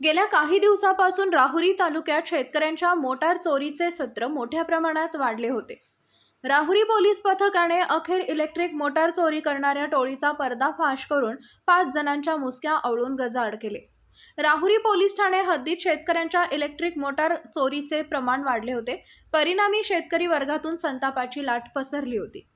गेल्या काही दिवसापासून राहुरी तालुक्यात शेतकऱ्यांच्या मोटार चोरीचे सत्र मोठ्या प्रमाणात वाढले होते. राहुरी पोलीस पथकाने अखेर इलेक्ट्रिक मोटार चोरी करणाऱ्या टोळीचा पर्दाफाश करून पाच जणांच्या मुसक्या आवळून गजाआड केले. राहुरी पोलीस ठाणे हद्दीत शेतकऱ्यांच्या इलेक्ट्रिक मोटार चोरीचे प्रमाण वाढले होते. परिणामी शेतकरी वर्गातून संतापाची लाट पसरली होती.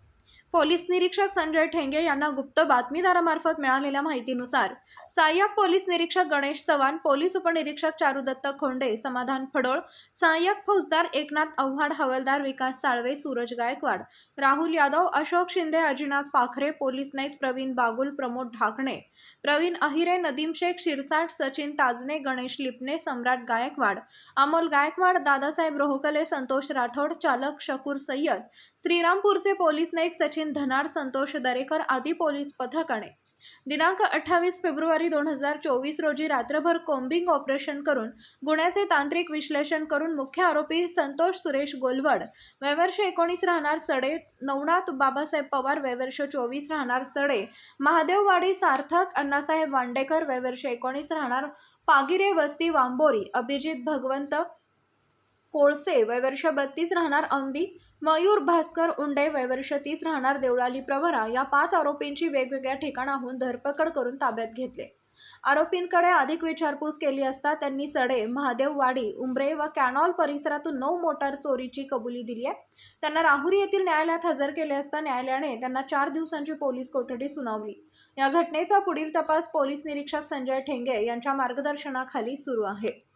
पोलीस निरीक्षक संजय ठेंगे यांना गुप्त बातमीदारामार्फत मिळालेल्या माहितीनुसार सहाय्यक पोलीस निरीक्षक गणेश चव्हाण पोलीस उपनिरीक्षक चारुदत्त खोंडे समाधान फडोळ सहाय्यक फौजदार एकनाथ आव्हाड हवालदार विकास साळवे सूरज गायकवाड राहुल यादव अशोक शिंदे अजिनाथ पाखरे पोलीस नाईक प्रवीण बागुल प्रमोद ढाकणे प्रवीण अहिरे नदीम शेख शिरसाट सचिन ताजने गणेश लिपणे सम्राट गायकवाड अमोल गायकवाड दादासाहेब रोहकले संतोष राठोड चालक शकूर सय्यद श्रीरामपूरचे पोलीस नाईक सचिन धनार संतोष दरेकर आदी पोलीस पथकाने दिनांक अठ्ठावीस फेब्रुवारी दोन हजार चोवीस रोजी रात्रभर कोम्बिंग ऑपरेशन करून गुन्ह्याचे तांत्रिक विश्लेषण करून मुख्य आरोपी संतोष सुरेश गोलवड वैवर्ष एकोणीस राहणार सडे नवनाथ बाबासाहेब पवार वैवर्ष चोवीस राहणार सडे महादेववाडी सार्थक अण्णासाहेब वांडेकर वैवर्ष एकोणीस राहणार पागिरे वस्ती वांबोरी अभिजित भगवंत कोळसे वयवर्ष बत्तीस राहणार अंबी मयूर भास्कर उंडे वयवर्ष तीस राहणार देवळाली प्रवरा या पाच आरोपींची वेगवेगळ्या ठिकाणाहून धरपकड करून ताब्यात घेतले. आरोपींकडे अधिक विचारपूस केली असता त्यांनी सडे महादेववाडी उंबरे व कॅनॉल परिसरातून नऊ मोटार चोरीची कबुली दिली आहे. त्यांना राहुरी येथील न्यायालयात हजर केले असता न्यायालयाने त्यांना चार दिवसांची पोलीस कोठडी सुनावली. या घटनेचा पुढील तपास पोलीस निरीक्षक संजय ठेंगे यांच्या मार्गदर्शनाखाली सुरू आहे.